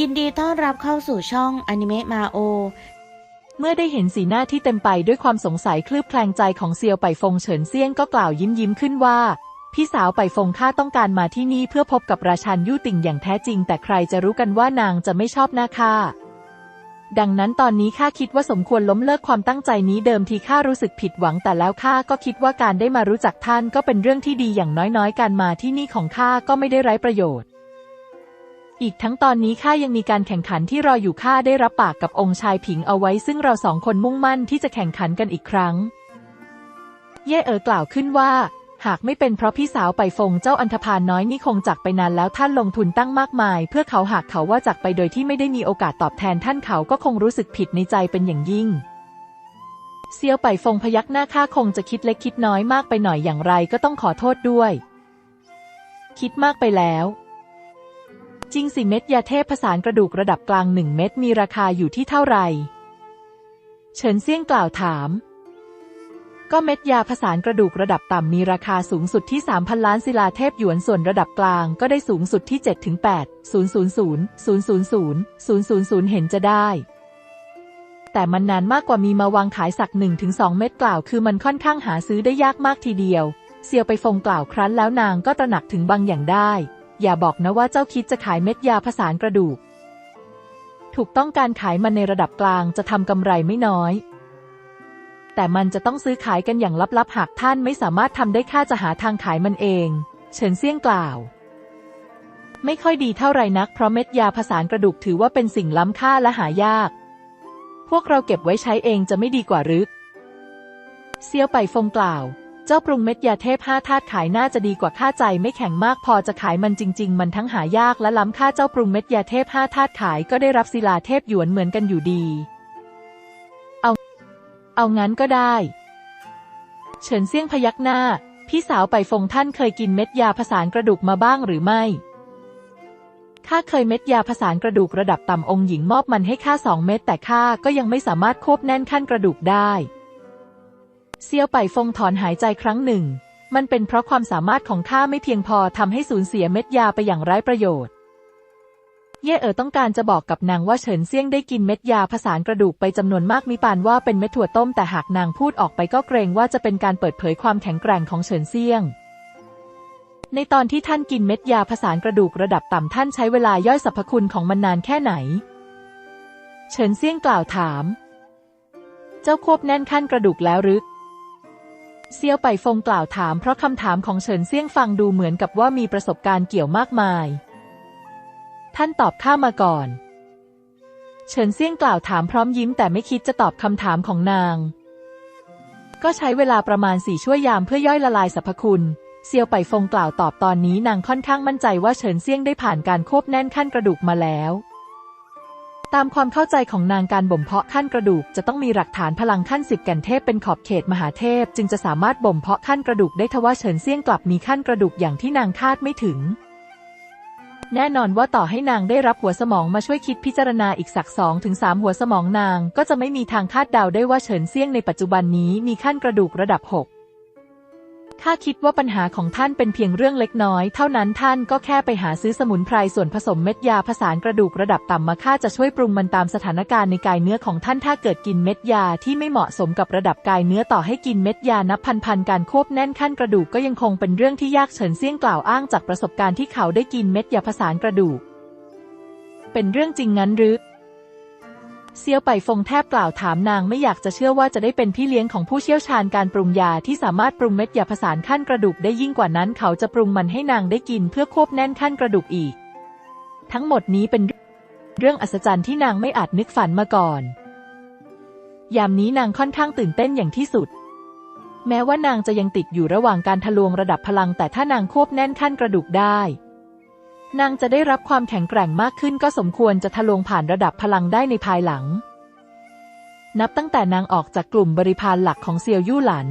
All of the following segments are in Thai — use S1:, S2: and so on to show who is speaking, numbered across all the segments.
S1: ยินดีต้อนรับเข้าสู่ช่องอนิเมะมาโอ
S2: เมื่อได้เห็นสีหน้าที่เต็มไปด้วยความสงสัยคลืบแคลงใจของเซียวไปฟงเฉินเซี่ยงก็กล่าวยิ้มยิ้มขึ้นว่า พี่สาวไปฟงข้าต้องการมาที่นี่เพื่อพบกับราชันยู่ติ่งอย่างแท้จริง แต่ใครจะรู้กันว่านางจะไม่ชอบหน้าข้าดังนั้นตอนนี้ข้าคิดว่าสมควรล้มเลิกความตั้งใจนี้เดิมทีข้ารู้สึกผิดหวังแต่แล้วข้าก็คิดว่าการได้มารู้จักท่านก็เป็นเรื่องที่ดีอย่างน้อยๆ การมาที่นี่ของข้าก็ไม่ได้ไร้ประโยชน์ อีกทั้งตอนนี้ข้ายังมีการแข่งขันที่รออยู่ข้าได้รับปากกับองค์ชายผิงเอาไว้ ซึ่งเราสองคนมุ่งมั่นที่จะแข่งขันกันอีกครั้ง เย่เอ๋อกล่าวขึ้นว่า หากไม่เป็นเพราะพี่สาวไปฟงเจ้าอันธพาลน้อยนี่คงจากไปนานแล้วท่านลงทุนตั้งมากมาย เพื่อเขาหากเขาว่าจากไปโดยที่ไม่ได้มีโอกาสตอบแทนท่านเขาก็คงรู้สึกผิดในใจเป็นอย่างยิ่งเซียวไปฟงพยักหน้าข้าคงจะคิดเล็กคิดน้อยมากไปหน่อยอย่างไรก็ต้องขอโทษด้วย คิดมากไปแล้ว จริงสิเม็ดยาเทพผสานกระดูกระดับกลางหนึ่งเม็ดมีราคาอยู่ที่เท่าไหร่เฉินเซี่ยงกล่าวถาม ก็เม็ดยาผสานกระดูกระดับต่ำมีราคาสูงสุดที่ 3,000 ล้านศิลาเทพหยวนส่วนระดับกลางก็ได้สูงสุดที่ 7 ถึง 8 000 000 000เห็นจะได้ แต่มันนานมากกว่ามีมาวางขายสัก 1-2 เม็ดกล่าวคือมันค่อนข้างหาซื้อได้ยากมากทีเดียว เซียวไปฟงกล่าวครั้นแล้วนางก็ตระหนักถึงบางอย่างได้ อย่าบอกนะว่าเจ้าคิดจะขายเม็ดยาผสานกระดูก ถูกต้องการขายมันในระดับกลางจะทำกำไรไม่น้อย แต่มันจะต้องซื้อขายกันอย่างลับๆ หากท่านไม่สามารถทำได้ข้าจะหาทางขายมันเอง เฉินเซี่ยงกล่าว ไม่ค่อยดีเท่าไรนัก เพราะเม็ดยาผสานกระดูกถือว่าเป็นสิ่งล้ำค่าและหายาก พวกเราเก็บไว้ใช้เองจะไม่ดีกว่าหรือเซียวไปฟงกล่าว จ้าปรุงเม็ดยาเทพห้าธาตุขายน่าจะดีกว่าค่าใจไม่แข็งมากพอจะขายมันจริง ๆ มันทั้งหายากและล้ำค่าเจ้าปรุงเม็ดยาเทพห้าธาตุขายก็ได้รับศิลาเทพหยวนเหมือนกันอยู่ดี เอา เอางั้นก็ได้ เฉินเซี่ยงพยักหน้า พี่สาวไปฟงท่านเคยกินเม็ดยาผสานกระดูกมาบ้างหรือไม่ข้าเคยเม็ดยาผสานกระดูกระดับต่ำองค์หญิงมอบมันให้ข้าสองเม็ดแต่ข้าก็ยังไม่สามารถควบแน่นขั้นกระดูกได้ เซียวไปฟงถอนหายใจครั้งหนึ่ง มันเป็นเพราะความสามารถของข้าไม่เพียงพอทำให้สูญเสียเม็ดยาไปอย่างไร้ประโยชน์ เย่เอ๋อต้องการจะบอกกับนางว่าเฉินเซี่ยงได้กินเม็ดยาผสานกระดูกไปจำนวนมากมิปานว่าเป็นเม็ดถั่วต้มแต่หากนางพูดออกไปก็เกรงว่าจะเป็นการเปิดเผยความแข็งแกร่งของเฉินเซี่ยงในตอนที่ท่านกินเม็ดยาผสานกระดูกระดับต่ำท่านใช้เวลาย่อยสรรพคุณของมันนานแค่ไหน เฉินเซี่ยงกล่าวถาม เจ้าควบแน่นขั้นกระดูกแล้วหรือ เซียวไปฟงกล่าวถามเพราะคำถามของเฉินเซี่ยงฟังดูเหมือนกับว่ามีประสบการณ์เกี่ยวมากมาย ท่านตอบข้ามาก่อน เฉินเซี่ยงกล่าวถามพร้อมยิ้มแต่ไม่คิดจะตอบคำถามของนาง ก็ใช้เวลาประมาณสี่ชั่วยามเพื่อย่อยละลายสรรพคุณเซียวไปฟงกล่าวตอบตอนนี้นางค่อนข้างมั่นใจว่าเฉินเซี่ยงได้ผ่านการควบแน่นขั้นกระดูกมาแล้ว ตามความเข้าใจของนางการบ่มเพาะขั้นกระดูก จะต้องมีหลักฐานพลังขั้นสิบแก่นเทพเป็นขอบเขตมหาเทพ จึงจะสามารถบ่มเพาะขั้นกระดูกได้ทว่าเฉินเซี่ยงกลับมีขั้นกระดูกอย่างที่นางคาดไม่ถึง แน่นอนว่าต่อให้นางได้รับหัวสมองมาช่วยคิดพิจารณาอีกสักสองถึงสามหัวสมองนาง ก็จะไม่มีทางคาดเดาได้ว่าเฉินเซี่ยงในปัจจุบันนี้มีขั้นกระดูกระดับหก ข้าคิดว่าปัญหาของท่านเป็นเพียงเรื่องเล็กน้อย เท่านั้นท่านก็แค่ไปหาซื้อสมุนไพรส่วนผสมเม็ดยาผสานกระดูกระดับต่ำมาข้าจะช่วยปรุงมันตามสถานการณ์ในกายเนื้อของท่านถ้าเกิดกินเม็ดยาที่ไม่เหมาะสมกับระดับกายเนื้อต่อให้กินเม็ดยานับพันๆการควบแน่นขั้นกระดูกก็ยังคงเป็นเรื่องที่ยากเฉินเซี่ยงกล่าวอ้างจากประสบการณ์ที่เขาได้กินเม็ดยาผสานกระดูก เป็นเรื่องจริงงั้นหรือ เซียวไปฟงแทบกล่าวถามนางไม่อยากจะเชื่อว่าจะได้เป็นพี่เลี้ยงของผู้เชี่ยวชาญการปรุงยาที่สามารถปรุงเม็ดยาผสานขั้นกระดูกได้ยิ่งกว่านั้นเขาจะปรุงมันให้นางได้กินเพื่อควบแน่นขั้นกระดูกอีก ทั้งหมดนี้เป็นเรื่องอัศจรรย์ที่นางไม่อาจนึกฝันมาก่อน ยามนี้นางค่อนข้างตื่นเต้นอย่างที่สุด แม้ว่านางจะยังติดอยู่ระหว่างการทะลวงระดับพลัง แต่ถ้านางควบแน่นขั้นกระดูกได้ นางจะได้รับความแข็งแกร่งมากขึ้นก็สมควรจะทะลวงผ่านระดับพลังได้ในภายหลัง นับตั้งแต่นางออกจากกลุ่มบริพารหลักของเซียวยู่หลัน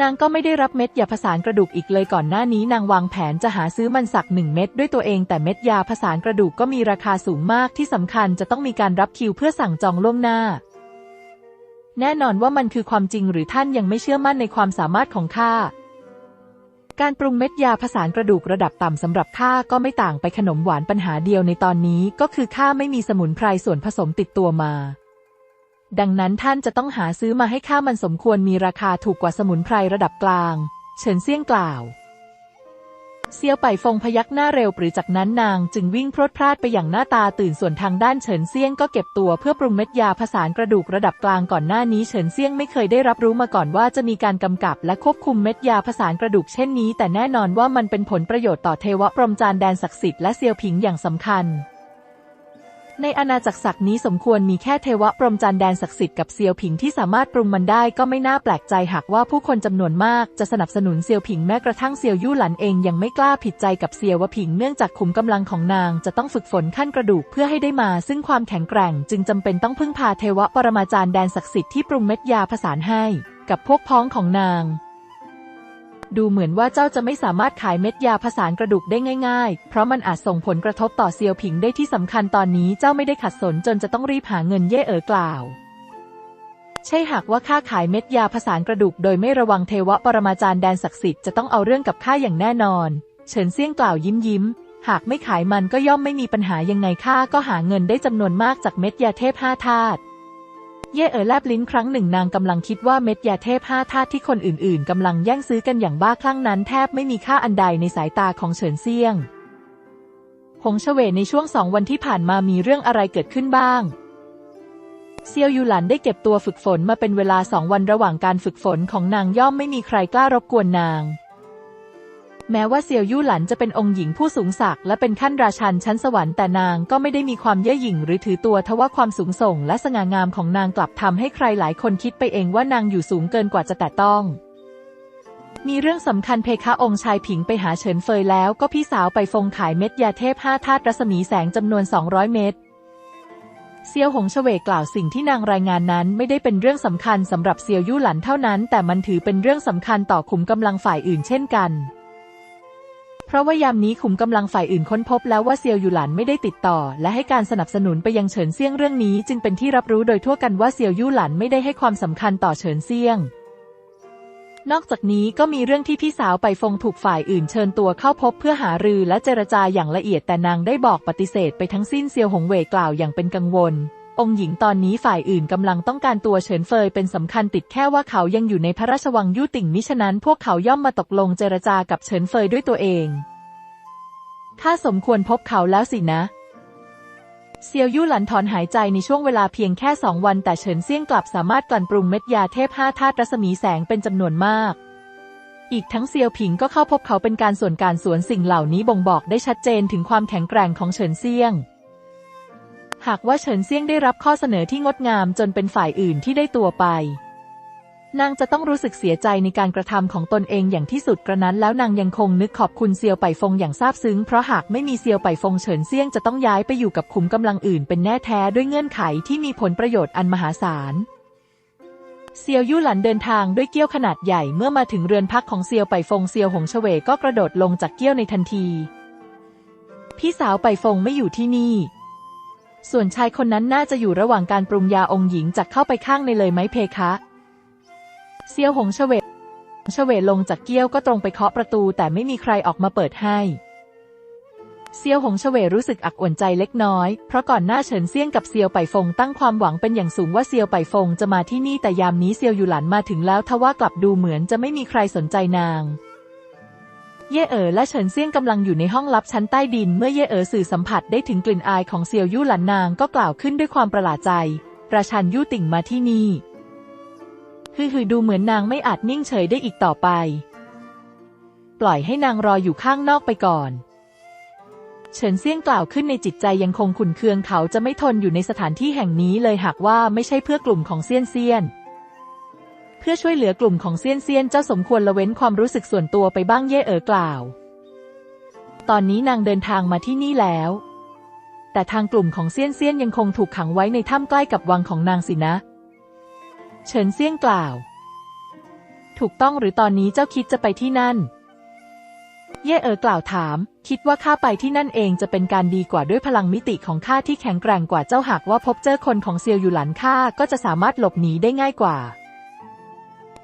S2: นางก็ไม่ได้รับเม็ดยาผสานกระดูกอีกเลยก่อนหน้านี้นางวางแผนจะหาซื้อมันสักหนึ่งเม็ดด้วยตัวเองแต่เม็ดยาผสานกระดูกก็มีราคาสูงมากที่สำคัญจะต้องมีการรับคิวเพื่อสั่งจองล่วงหน้า แน่นอนว่ามันคือความจริงหรือท่านยังไม่เชื่อมั่นในความสามารถของข้า การปรุงเม็ดยาผสานกระดูกระดับต่ำสำหรับข้าก็ไม่ต่างไปขนมหวานปัญหาเดียวในตอนนี้ก็คือข้าไม่มีสมุนไพรส่วนผสมติดตัวมา ดังนั้นท่านจะต้องหาซื้อมาให้ข้ามันสมควรมีราคาถูกกว่าสมุนไพรระดับกลาง เฉินเซี่ยงกล่าว เซียวไปฟงพยักหน้าเร็ว หรือจากนั้นนางจึงวิ่งพรวดพลาดไปอย่างหน้าตาตื่นส่วนทางด้านเฉินเซียงก็เก็บตัวเพื่อปรุงเม็ดยาผสานกระดูกระดับกลางก่อนหน้านี้เฉินเซียงไม่เคยได้รับรู้มาก่อนว่าจะมีการกำกับและควบคุมเม็ดยาผสานกระดูกเช่นนี้ แต่แน่นอนว่ามันเป็นผลประโยชน์ต่อเทวพรหมจารย์แดนศักดิ์สิทธิ์และเซียวผิงอย่างสำคัญ ในอาณาจักรศักดิ์นี้สมควรมีแค่เทวพรหมจารย์แดนศักดิ์สิทธิ์กับเซียวผิงที่สามารถปรุงมันได้ก็ไม่น่าแปลกใจหากว่าผู้คนจำนวนมากจะสนับสนุนเซียวผิงแม้กระทั่งเซียวยู่หลันเองยังไม่กล้าผิดใจกับเซียววผิงเนื่องจากขุมกำลังของนางจะต้องฝึกฝนขั้นกระดูกเพื่อให้ได้มา ซึ่งความแข็งแกร่ง จึงจำเป็นต้องพึ่งพาเทวปรมาจารย์แดนศักดิ์สิทธิ์ที่ปรุงเม็ดยาผสานให้ กับพวกพ้องของนาง ดูเหมือนว่าเจ้าจะไม่สามารถขายเม็ดยาผสานกระดูกได้ง่ายๆ เพราะมันอาจส่งผลกระทบต่อเซียวผิงได้ที่สำคัญตอนนี้เจ้าไม่ได้ขัดสนจนจะต้องรีบหาเงินเย่เอ๋อกล่าว ใช่หากว่าข้าขายเม็ดยาผสานกระดูก โดยไม่ระวังเทวปรมาจารย์แดนศักดิ์สิทธิ์จะต้องเอาเรื่องกับข้าอย่างแน่นอน เฉินเซี่ยงกล่าวยิ้มยิ้ม หากไม่ขายมันก็ย่อมไม่มีปัญหายังไงข้าก็หาเงินได้จำนวนมากจากเม็ดยาเทพห้าธาตุ เย่เอ๋อแลบลิ้นครั้งหนึ่งนางกำลังคิดว่าเม็ดยาเทพห้าธาตุที่คนอื่นๆกำลังแย่งซื้อกันอย่างบ้าคลั่งนั้นแทบไม่มีค่าอันใดในสายตาของเฉินเซียง หงเฉวในช่วงสองวันที่ผ่านมามีเรื่องอะไรเกิดขึ้นบ้าง เซียวยูหลันได้เก็บตัวฝึกฝนมาเป็นเวลาสองวันระหว่างการฝึกฝนของนางย่อมไม่มีใครกล้ารบกวนนาง แม้ว่าเซียวยู่หลันจะเป็นองค์หญิงผู้สูงศักดิ์และเป็นขั้นราชันชั้นสวรรค์แต่นางก็ไม่ได้มีความเย่อหยิ่งหรือถือตัวทว่าความสูงส่งและสง่างามของนางกลับทำให้ใครหลายคนคิดไปเองว่านางอยู่สูงเกินกว่าจะแตะต้อง มีเรื่องสำคัญเพคะองค์ชายผิงไปหาเฉินเฟยแล้วก็พี่สาวไปฟงขายเม็ดยาเทพห้าธาตุรัศมีแสงจำนวน 200 เม็ดเซียวหงเฉวกล่าวสิ่งที่นางรายงานนั้นไม่ได้เป็นเรื่องสำคัญสำหรับเซียวยู่หลันเท่านั้น แต่มันถือเป็นเรื่องสำคัญต่อขุมกำลังฝ่ายอื่นเช่นกัน เพราะว่ายามนี้ขุมกำลังฝ่ายอื่นค้นพบแล้วว่าเซียวอยู่หลันไม่ได้ติดต่อ และให้การสนับสนุนไปยังเฉินเซี่ยงเรื่องนี้ จึงเป็นที่รับรู้โดยทั่วกันว่าเซียวยู่หลันไม่ได้ให้ความสำคัญต่อเฉินเซี่ยง นอกจากนี้ก็มีเรื่องที่พี่สาวไปฟงถูกฝ่ายอื่นเชิญตัวเข้าพบเพื่อหารือและเจรจาอย่างละเอียดแต่นางได้บอกปฏิเสธไปทั้งสิ้นเซียวหงเว่ยกล่าวอย่างเป็นกังวล องค์หญิงตอนนี้ฝ่ายอื่นกำลังต้องการตัวเฉินเฟยเป็นสำคัญติดแค่ว่าเขายังอยู่ในพระราชวังยู่ติ่งมิฉะนั้นพวกเขาย่อมมาตกลงเจรจากับเฉินเฟยด้วยตัวเองข้าสมควรพบเขาแล้วสินะเซียวยู่หลันถอนหายใจในช่วงเวลาเพียงแค่สองวันแต่เฉินเซี่ยงกลับสามารถกลั่นปรุงเม็ดยาเทพห้าธาตุรัศมีแสงเป็นจำนวนมาก อีกทั้งเซียวผิงก็เข้าพบเขาเป็นการส่วนการสวนสิ่งเหล่านี้บ่งบอกได้ชัดเจนถึงความแข็งแกร่งของเฉินเซี่ยง หากว่าเฉินเซี่ยงได้รับข้อเสนอที่งดงามจนเป็นฝ่ายอื่นที่ได้ตัวไป นางจะต้องรู้สึกเสียใจในการกระทำของตนเองอย่างที่สุดกระนั้นแล้วนางยังคงนึกขอบคุณเซียวไปฟงอย่างซาบซึ้งเพราะหากไม่มีเซียวไปฟงเฉินเซี่ยงจะต้องย้ายไปอยู่กับขุมกำลังอื่นเป็นแน่แท้ด้วยเงื่อนไขที่มีผลประโยชน์อันมหาศาลเซียวยู่หลันเดินทางด้วยเกี้ยวขนาดใหญ่เมื่อมาถึงเรือนพักของเซียวไปฟงเซียวหงเฉวก็กระโดดลงจากเกี้ยวในทันที พี่สาวไปฟงไม่อยู่ที่นี่ ส่วนชายคนนั้นน่าจะอยู่ระหว่างการปรุงยาองค์หญิงจะเข้าไปข้างในเลยไหมเพคะเซียวหงเฉวเฉวลงจากเกี้ยวก็ตรงไปเคาะประตูแต่ไม่มีใครออกมาเปิดให้เซียวหงเฉวรู้สึกอักอ่วนใจเล็กน้อย เพราะก่อนหน้าเฉินเซี่ยงกับเซียวไปฟงตั้งความหวังเป็นอย่างสูงว่าเซียวไปฟงจะมาที่นี่แต่ยามนี้เซียวอยู่หลันมาถึงแล้วทว่า กลับดูเหมือนจะไม่มีใครสนใจนาง เย่เอ๋อและเฉินเซี่ยงกำลังอยู่ในห้องลับชั้นใต้ดิน เมื่อเย่เอ๋อสื่อสัมผัสได้ถึงกลิ่นอายของเซียวยู่หลันนางก็กล่าวขึ้นด้วยความประหลาดใจ ราชันยู่ติ่งมาที่นี่ฮือฮือดูเหมือนนางไม่อาจนิ่งเฉยได้อีกต่อไป ปล่อยให้นางรออยู่ข้างนอกไปก่อนเฉินเซี่ยงกล่าวขึ้นในจิตใจยังคงขุนเคืองเขาจะไม่ทนอยู่ในสถานที่แห่งนี้เลยหากว่าไม่ใช่เพื่อกลุ่มของเซียนเซียน พื่อช่วยเหลือกลุ่มของเซียนเซียนเจ้าสมควรละเว้นความรู้สึกส่วนตัวไปบ้างเย่เอ๋อกล่าว ตอนนี้นางเดินทางมาที่นี่แล้ว แต่ทางกลุ่มของเซียนเซียนยังคงถูกขังไว้ในถ้ำใกล้กับวังของนางสินะ เฉินเซียงกล่าว ถูกต้องหรือตอนนี้เจ้าคิดจะไปที่นั่น เย่เอ๋อกล่าวถาม คิดว่าข้าไปที่นั่นเองจะเป็นการดีกว่าด้วยพลังมิติของข้าที่แข็งแกร่งกว่าเจ้าหากว่าพบเจอคนของเซียวอยู่หลันข้าก็จะสามารถหลบหนีได้ง่ายกว่า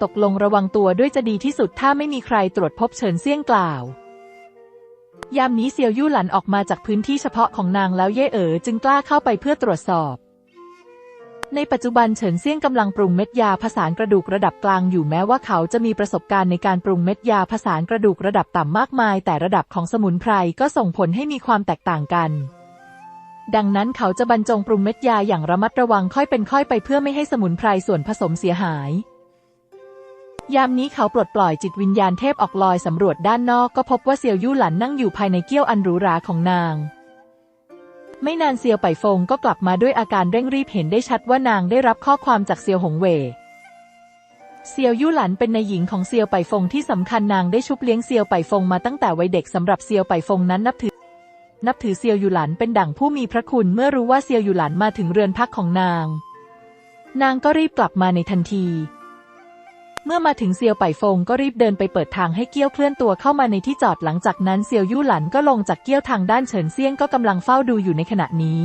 S2: ตกลงระวังตัวด้วยจะดีที่สุดถ้าไม่มีใครตรวจพบเฉินเซี่ยงกล่าว ยามนี้เซียวยู่หลันออกมาจากพื้นที่เฉพาะของนางแล้วเย่เอ๋อจึงกล้าเข้าไปเพื่อตรวจสอบ ในปัจจุบันเฉินเซี่ยงกำลังปรุงเม็ดยาผสานกระดูกระดับกลางอยู่แม้ว่าเขาจะมีประสบการณ์ในการปรุงเม็ดยาผสานกระดูกระดับต่ำมากมาย แต่ระดับของสมุนไพรก็ส่งผลให้มีความแตกต่างกันดังนั้นเขาจะบรรจงปรุงเม็ดยาอย่างระมัดระวังค่อยเป็นค่อยไปเพื่อไม่ให้สมุนไพรส่วนผสมเสียหาย ยามนี้เขาปลดปล่อยจิตวิญญาณเทพออกลอยสำรวจด้านนอกก็พบว่าเซียวยู่หลันนั่งอยู่ภายในเกี้ยวอันหรูหราของนาง ไม่นานเซียวไปฟงก็กลับมาด้วยอาการเร่งรีบเห็นได้ชัดว่านางได้รับข้อความจากเซียวหงเว่เซียวยู่หลันเป็นนายหญิงของเซียวไปฟงที่สำคัญนางได้ชุบเลี้ยงเซียวไปฟงมาตั้งแต่วัยเด็กสำหรับเซียวไปฟงนั้นนับถือ นับถือเซียวยู่หลันเป็นดั่งผู้มีพระคุณเมื่อรู้ว่าเซียวยู่หลันมาถึงเรือนพักของนาง นางก็รีบกลับมาในทันที เมื่อมาถึงเซียวไปฟงก็รีบเดินไปเปิดทางให้เกี้ยวเคลื่อนตัวเข้ามาในที่จอดหลังจากนั้นเซียวยู่หลันก็ลงจากเกี้ยวทางด้านเฉินเซียงก็กำลังเฝ้าดูอยู่ในขณะนี้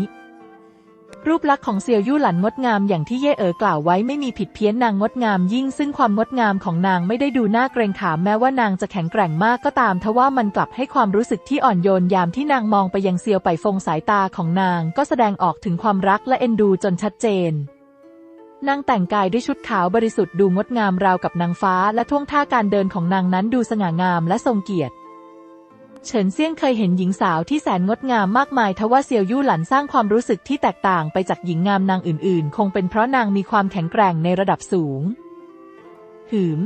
S2: รูปลักษณ์ของเซียวยู่หลันงดงามอย่างที่เย่เอ๋อกล่าวไว้ไม่มีผิดเพี้ยนนางงดงามยิ่งซึ่งความงดงามของนางไม่ได้ดูน่าเกรงขามแม้ว่านางจะแข็งแกร่งมากก็ตามทว่ามันกลับให้ความรู้สึกที่อ่อนโยนยามที่นางมองไปยังเซียวไปฟงสายตาของนางก็แสดงออกถึงความรักและเอ็นดูจนชัดเจน นางแต่งกายด้วยชุดขาวบริสุทธิ์ดูงดงามราวกับนางฟ้าและท่วงท่าการเดินของนางนั้นดูสง่างามและทรงเกียรติ เฉินเซี่ยงเคยเห็นหญิงสาวที่แสนงดงามมากมายทว่าเซียวยู่หลันสร้างความรู้สึกที่แตกต่างไปจากหญิงงามนางอื่นๆ คงเป็นเพราะนางมีความแข็งแกร่งในระดับสูง หืม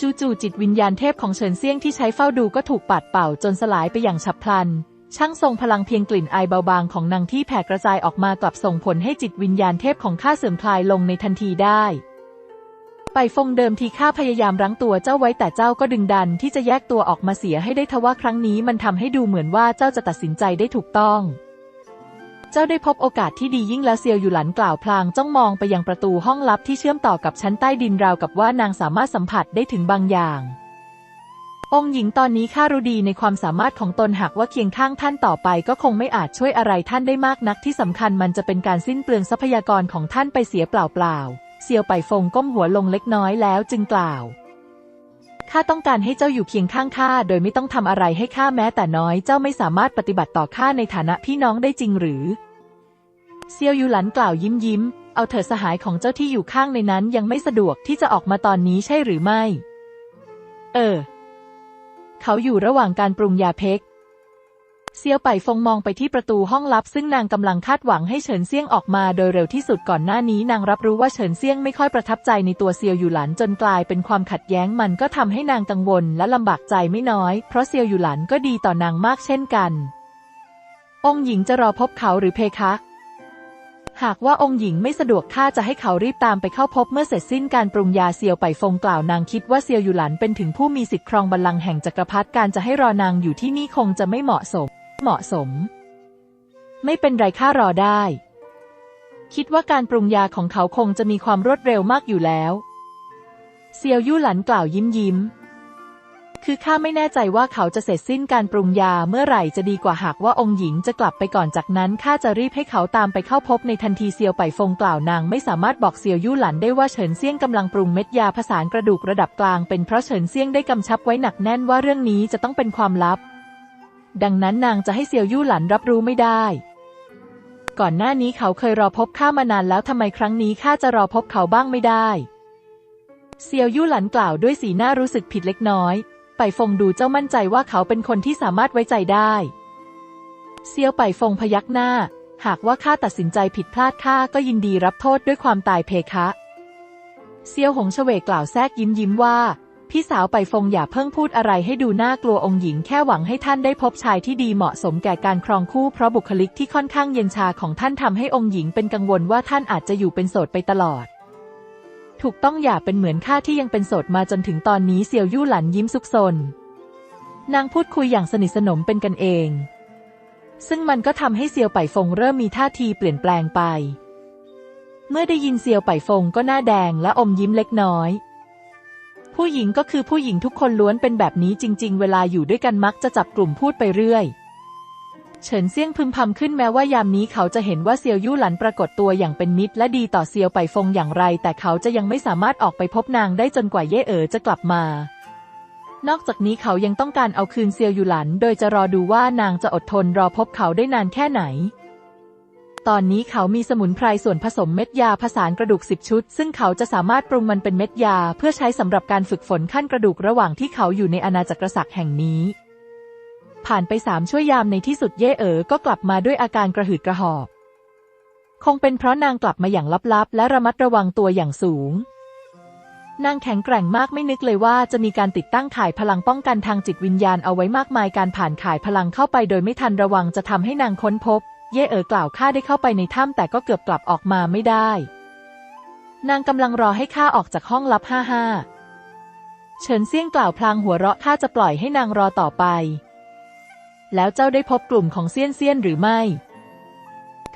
S2: จู่ๆจิตวิญญาณเทพของเฉินเซี่ยงที่ใช้เฝ้าดูก็ถูกปัดเป่าจนสลายไปอย่างฉับพลัน ช่างทรงพลังเพียงกลิ่นอายเบาบางของนางที่แผ่กระจายออกมากลับส่งผลให้จิตวิญญาณเทพของข้าเสื่อมคลายลงในทันทีได้ ไปฟงเดิมทีข้าพยายามรั้งตัวเจ้าไว้แต่เจ้าก็ดึงดันที่จะแยกตัวออกมาเสียให้ได้ทว่าครั้งนี้มันทำให้ดูเหมือนว่าเจ้าจะตัดสินใจได้ถูกต้องเจ้าได้พบโอกาสที่ดียิ่งแล้วเซียวอยู่หลันกล่าวพลางจ้องมองไปยังประตูห้องลับที่เชื่อมต่อกับชั้นใต้ดินราวกับว่านางสามารถสัมผัสได้ถึงบางอย่าง องค์หญิงตอนนี้ข้ารู้ดีในความสามารถของตนหากว่าเคียงข้างท่านต่อไปก็คงไม่อาจช่วยอะไรท่านได้มากนักที่สำคัญมันจะเป็นการสิ้นเปลืองทรัพยากรของท่านไปเสียเปล่าๆเซียวไปฟงก้มหัวลงเล็กน้อยแล้วจึงกล่าวข้าต้องการให้เจ้าอยู่เคียงข้างข้าโดยไม่ต้องทำอะไรให้ข้าแม้แต่น้อยเจ้าไม่สามารถปฏิบัติต่อข้าในฐานะพี่น้องได้จริงหรือเซียวยูหลันกล่าวยิ้มยิ้มเอาเถิดสหายของเจ้าที่อยู่ข้างในนั้นยังไม่สะดวกที่จะออกมาตอนนี้ใช่หรือไม่ เออ เขาอยู่ระหว่างการปรุงยาเพกเซียวไปฟงมองไปที่ประตูห้องลับ ซึ่งนางกำลังคาดหวังให้เฉินเซี่ยงออกมาโดยเร็วที่สุดก่อนหน้านี้นางรับรู้ว่าเฉินเซี่ยงไม่ค่อยประทับใจในตัวเซียวอยู่หลันจนกลายเป็นความขัดแย้งมันก็ทำให้นางกังวลและลำบากใจไม่น้อย เพราะเซียวอยู่หลันก็ดีต่อนางมากเช่นกัน องค์หญิงจะรอพบเขาหรือเพคะ หากว่าองค์หญิงไม่สะดวกข้าจะให้เขารีบตามไปเข้าพบเมื่อเสร็จสิ้นการปรุงยาเซียวไปฟงกล่าวนางคิดว่าเซียวอยู่หลันเป็นถึงผู้มีสิทธิ์ครองบัลลังก์แห่งจักรพรรดิการจะให้รอนางอยู่ที่นี่คงจะไม่เหมาะสม เหมาะสม ไม่เป็นไรข้ารอได้ คิดว่าการปรุงยาของเขาคงจะมีความรวดเร็วมากอยู่แล้ว เซียวยู่หลันกล่าวยิ้มยิ้ม คือข้าไม่แน่ใจว่าเขาจะเสร็จสิ้นการปรุงยาเมื่อไหร่จะดีกว่าหากว่าองค์หญิงจะกลับไปก่อนจากนั้นข้าจะรีบให้เขาตามไปเข้าพบในทันทีเซียวไปฟงกล่าวนางไม่สามารถบอกเซียวยู่หลันได้ว่าเฉินเซี่ยงกำลังปรุงเม็ดยาผสานกระดูกระดับกลางเป็นเพราะเฉินเซี่ยงได้กำชับไว้หนักแน่นว่าเรื่องนี้จะต้องเป็นความลับ ดังนั้นนางจะให้เซียวยู่หลันรับรู้ไม่ได้ก่อนหน้านี้เขาเคยรอพบข้ามานานแล้วทำไมครั้งนี้ข้าจะรอพบเขาบ้างไม่ได้ เซียวยู่หลันกล่าวด้วยสีหน้ารู้สึกผิดเล็กน้อย ไปฟงดูเจ้ามั่นใจว่าเขาเป็นคนที่สามารถไว้ใจได้ เซียวไปฟงพยักหน้า หากว่าข้าตัดสินใจผิดพลาดข้าก็ยินดีรับโทษด้วยความตายเพคะ เซียวหงเฉวกกล่าวแทรกยิ้มยิ้มว่า พี่สาวไปฟงอย่าเพิ่งพูดอะไรให้ดูน่ากลัวองค์หญิงแค่หวังให้ท่านได้พบชายที่ดีเหมาะสมแก่การครองคู่เพราะบุคลิกที่ค่อนข้างเย็นชาของท่านทำให้องค์หญิงเป็นกังวลว่าท่านอาจจะอยู่เป็นโสดไปตลอด ถูกต้องอย่าเป็นเหมือนข้าที่ยังเป็นโสดมาจนถึงตอนนี้เซียวยู่หลันยิ้มซุกซน นางพูดคุยอย่างสนิทสนมเป็นกันเอง ซึ่งมันก็ทำให้เซียวไปฟงเริ่มมีท่าทีเปลี่ยนแปลงไป เมื่อได้ยินเซียวไปฟงก็หน้าแดงและอมยิ้มเล็กน้อย ผู้หญิงก็คือผู้หญิงทุกคนล้วนเป็นแบบนี้จริง ๆ เวลาอยู่ด้วยกันมักจะจับกลุ่มพูดไปเรื่อย เฉินเซี่ยงพึมพำขึ้นแม้ว่ายามนี้เขาจะเห็นว่าเซียวยู่หลันปรากฏตัวอย่างเป็นมิตรและดีต่อเซียวไปฟงอย่างไร แต่เขาจะยังไม่สามารถออกไปพบนางได้จนกว่าเย่เอ๋อจะกลับมา นอกจากนี้เขายังต้องการเอาคืนเซียวยู่หลัน โดยจะรอดูว่านางจะอดทนรอพบเขาได้นานแค่ไหน ตอนนี้เขามีสมุนไพรส่วนผสมเม็ดยาผสานกระดูกสิบชุด ซึ่งเขาจะสามารถปรุงมันเป็นเม็ดยา เพื่อใช้สำหรับการฝึกฝนขั้นกระดูกระหว่างที่เขาอยู่ในอาณาจักรศักดิ์แห่งนี้ ผ่านไปสามชั่วยามในที่สุดเย่เอ๋อก็กลับมาด้วยอาการกระหืดกระหอบ คงเป็นเพราะนางกลับมาอย่างลับๆ และระมัดระวังตัวอย่างสูง นางแข็งแกร่งมากไม่นึกเลยว่าจะมีการติดตั้งข่ายพลังป้องกันทางจิตวิญญาณเอาไว้มากมายการผ่านข่ายพลังเข้าไปโดยไม่ทันระวังจะทำให้นางค้นพบ เย่เอ๋อกล่าวข้าได้เข้าไปในถ้ำแต่ก็เกือบกลับออกมาไม่ได้ นางกำลังรอให้ข้าออกจากห้องลับห้าห้าเฉินเซี่ยงกล่าวพลางหัวเราะข้าจะปล่อยให้นางรอต่อไป แล้วเจ้าได้พบกลุ่มของเซียนเซียนหรือไม่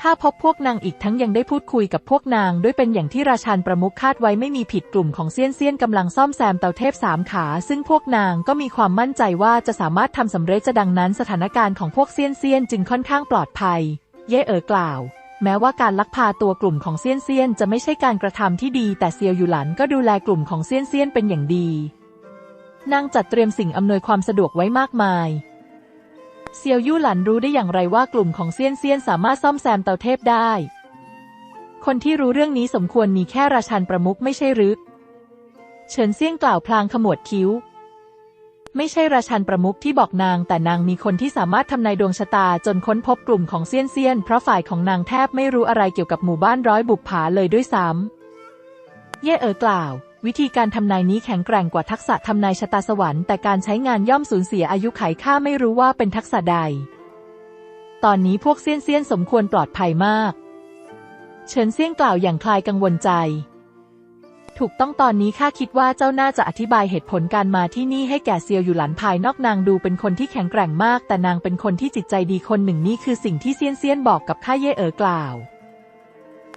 S2: ข้าพบพวกนางอีกทั้งยังได้พูดคุยกับพวกนางด้วยเป็นอย่างที่ราชันประมุขคาดไว้ไม่มีผิดกลุ่มของเซียนเซียนกำลังซ่อมแซมเตาเทพสามขา ซึ่งพวกนางก็มีความมั่นใจว่าจะสามารถทำสำเร็จจะดังนั้นสถานการณ์ของพวกเซียนเซียนจึงค่อนข้างปลอดภัย เย่เอ๋อกล่าวแม้ว่าการลักพาตัวกลุ่มของเซียนเซียนจะไม่ใช่การกระทำที่ดีแต่เซียวอยู่หลันก็ดูแลกลุ่มของเซียนเซียนเป็นอย่างดี นางจัดเตรียมสิ่งอำนวยความสะดวกไว้มากมาย เซียวยู่หลันรู้ได้อย่างไรว่ากลุ่มของเซียนเซียนสามารถซ่อมแซมเตาเทพได้ คนที่รู้เรื่องนี้สมควรมีแค่ราชันประมุขไม่ใช่หรือเฉินเซี่ยงกล่าวพลางขมวดคิ้ว ไม่ใช่ราชันประมุขที่บอกนาง แต่นางมีคนที่สามารถทำนายดวงชะตาจนค้นพบกลุ่มของเซียนเซียนเพราะฝ่ายของนางแทบไม่รู้อะไรเกี่ยวกับหมู่บ้านร้อยบุปผาเลยด้วยซ้ำเย่เอ๋อกล่าว วิธีการทำนายนี้แข็งแกร่งกว่าทักษะทำนายชะตาสวรรค์แต่การใช้งานย่อมสูญเสียอายุไขข้าไม่รู้ว่าเป็นทักษะใด ตอนนี้พวกเซียนเซียนสมควรปลอดภัยมาก เฉินเซี่ยงกล่าวอย่างคลายกังวลใจ ถูกต้องตอนนี้ข้าคิดว่าเจ้าน่าจะอธิบายเหตุผลการมาที่นี่ให้แก่เซียวอยู่หลันภายนอกนางดูเป็นคนที่แข็งแกร่งมาก แต่นางเป็นคนที่จิตใจดีคนหนึ่งนี่คือสิ่งที่เซียนเซียนบอกกับข้าเย่เอ๋อกล่าว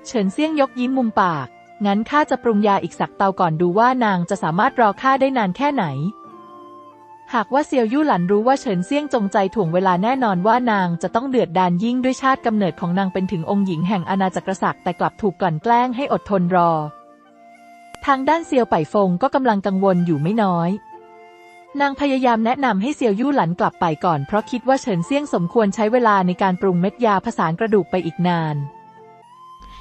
S2: เฉินเซี่ยงยกยิ้มมุมปาก งั้นข้าจะปรุงยาอีกสักเตาก่อนดูว่านางจะสามารถรอข้าได้นานแค่ไหน หากว่าเซียวยู่หลันรู้ว่าเฉินเซี่ยงจงใจถ่วงเวลาแน่นอนว่านางจะต้องเดือดดานยิ่งด้วยชาติกำเนิดของนางเป็นถึงองค์หญิงแห่งอาณาจักรศักดิ์แต่กลับถูกกลั่นแกล้งให้อดทนรอ ทางด้านเซียวไปฟงก็กำลังกังวลอยู่ไม่น้อย นางพยายามแนะนำให้เซียวยู่หลันกลับไปก่อนเพราะคิดว่าเฉินเซี่ยงสมควรใช้เวลาในการปรุงเม็ดยาผสานกระดูกไปอีกนาน